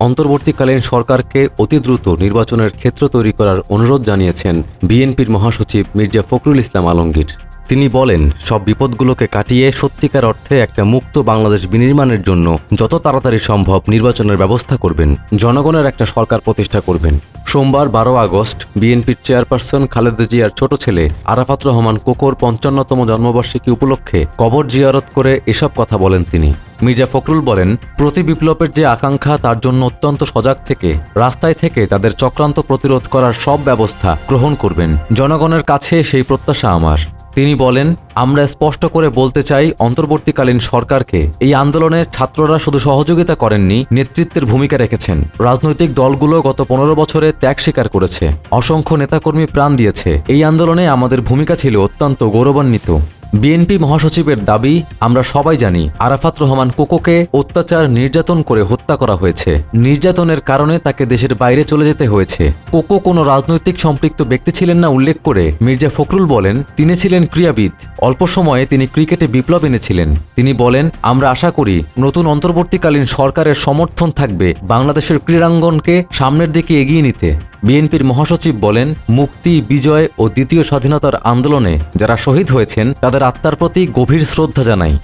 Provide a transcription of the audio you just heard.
অন্তর্বর্তীকালীন সরকারকে অতি দ্রুত নির্বাচনের ক্ষেত্র তৈরি করার অনুরোধ জানিয়েছেন বিএনপির মহাসচিব মির্জা ফখরুল ইসলাম আলমগীর। তিনি বলেন, সব বিপদগুলোকে কাটিয়ে সত্যিকার অর্থে একটা মুক্ত বাংলাদেশ বিনির্মাণের জন্য যত তাড়াতাড়ি সম্ভব নির্বাচনের ব্যবস্থা করবেন, জনগণের একটা সরকার প্রতিষ্ঠা করবেন। সোমবার বারো আগস্ট, বিএনপির চেয়ারপারসন খালেদা জিয়ার ছোট ছেলে আরাফাত রহমান কোকোর পঞ্চান্নতম জন্মবার্ষিকী উপলক্ষে কবর জিয়ারত করে এসব কথা বলেন তিনি। মির্জা ফখরুল বলেন, প্রতি বিপ্লবের যে আকাঙ্ক্ষা তার জন্য অত্যন্ত সজাগ থেকে, রাস্তায় থেকে তাদের চক্রান্ত প্রতিরোধ করার সব ব্যবস্থা গ্রহণ করবেন। জনগণের কাছে সেই প্রত্যাশা আমার। তিনি বলেন, আমরা স্পষ্ট করে বলতে চাই, অন্তর্বর্তীকালীন সরকারকে এই আন্দোলনে ছাত্ররা শুধু সহযোগিতা করেননি, নেতৃত্বের ভূমিকা রেখেছেন। রাজনৈতিক দলগুলো গত পনেরো বছরে ত্যাগ স্বীকার করেছে। অসংখ্য নেতাকর্মী প্রাণ দিয়েছে। এই আন্দোলনে আমাদের ভূমিকা ছিল অত্যন্ত গৌরবান্বিত। বিএনপি মহাসচিবের দাবি, আমরা সবাই জানি আরাফাত রহমান কোকোকে অত্যাচার নির্যাতন করে হত্যা করা হয়েছে। নির্যাতনের কারণে তাকে দেশের বাইরে চলে যেতে হয়েছে। কোকো কোনো রাজনৈতিক সম্পৃক্ত ব্যক্তি ছিলেন না উল্লেখ করে মির্জা ফখরুল বলেন, তিনি ছিলেন ক্রীড়াবিদ। অল্প সময়ে তিনি ক্রিকেটে বিপ্লব এনেছিলেন। তিনি বলেন, আমরা আশা করি নতুন অন্তর্বর্তীকালীন সরকারের সমর্থন থাকবে বাংলাদেশের ক্রীড়াঙ্গনকে সামনের দিকে এগিয়ে নিতে। বিএনপির মহাসচিব বলেন, মুক্তি, বিজয় ও দ্বিতীয় স্বাধীনতার আন্দোলনে যারা শহীদ হয়েছেন, তাদের আত্মার প্রতি গভীর শ্রদ্ধা জানাই।